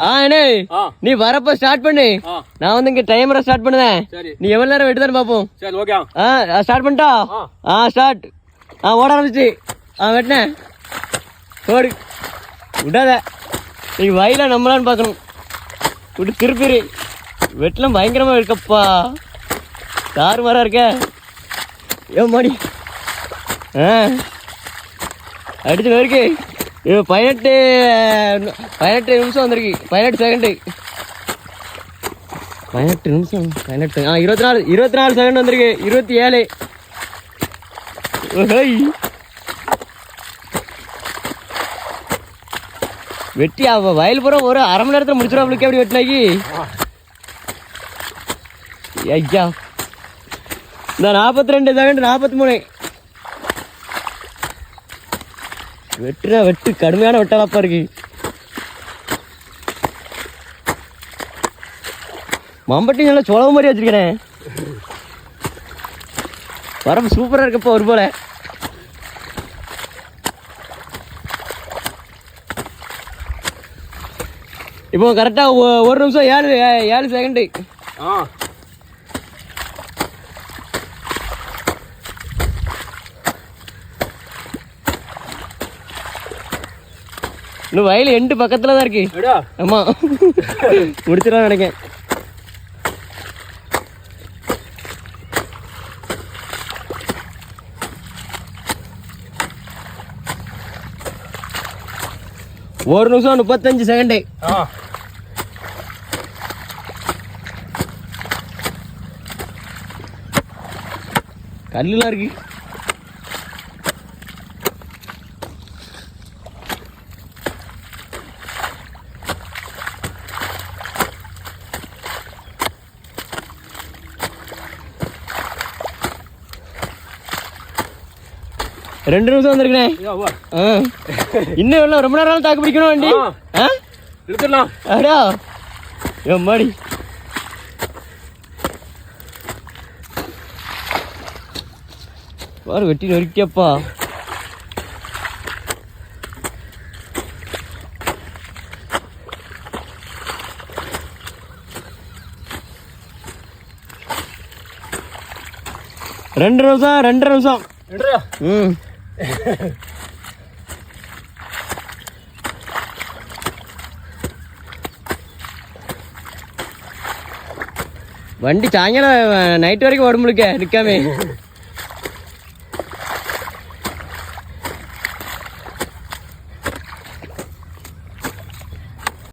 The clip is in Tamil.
ஆ அண்ணே நீ வரப்ப ஸ்டார்ட் பண்ணு. நான் வந்து இங்க டைமரை ஸ்டார்ட் பண்ணுவேன். நீ எவ்வளவு நேரம் வெட்டுதான்னு பாப்போம் சரி ஓகே ஆ. ஸ்டார்ட் பண்ணிட்டா? ஆ. ஸ்டார்ட் ஆ ஓட ஆரம்பிச்சு. ஆ வெட்டினேன் ஓடு. விடாத. நீ வயல நம்மளான்னு பார்க்கணும். விட்டு திருப்பிடு வெட்டலாம் பயங்கரமா இருக்கப்பா தாறு மரம் இருக்க? ஏ மாடி? ஆ. அடிச்சு இருக்கு இது பதினெட்டு பதினெட்டு நிமிஷம் வந்திருக்கு. பதினெட்டு செகண்டு பதினெட்டு நிமிஷம் பதினெட்டு ஆ இருபத்தி நாலு இருபத்தி நாலு செகண்ட் வந்திருக்கு. இருபத்தி ஏழு வெட்டி அவ வயல் பூரா ஒரு அரை மணி நேரத்தில் முடிச்சிடும் எப்படி வெட்டினாக்கி? ஐயா. இந்த நாற்பத்தி ரெண்டு செகண்ட் நாற்பத்தி மூணு. வெட்டுனா வெட்டு. கடுமையான வெட்டலாப்பா இருக்கு. மம்பட்டி நல்லா சொலவு மாதிரி வச்சிருக்கிறேன் வரப்பு சூப்பரா இருக்கப்போ ஒரு போல. இப்போ கரெக்டாக ஒரு நிமிஷம் ஏழு ஏழு செகண்டு ஆ. இன்னும் வயல் எண்டு பக்கத்துல தான் இருக்கு. ஆமா. முடிச்சிடலாம் நினைக்கேன் ஒரு நிமிஷம் முப்பத்தஞ்சு செகண்டு கல்லுலாம் இருக்கு. ரெண்டு நிமிஷம் வந்திருக்கேன். இன்னும் எவ்வளோ ரொம்ப நேரம் தாக்கு பிடிக்கணும் வண்டி. ஆ. எடுத்துடலாம் அடா எம்மாடி பாரு வெட்டி நொறுக்கியப்பா. ரெண்டு நிமிஷம் ரெண்டு நிமிஷம். ம். வண்டி சாயங்காலம் நைட் வரைக்கும் உடம்புலுக்க நிற்காமே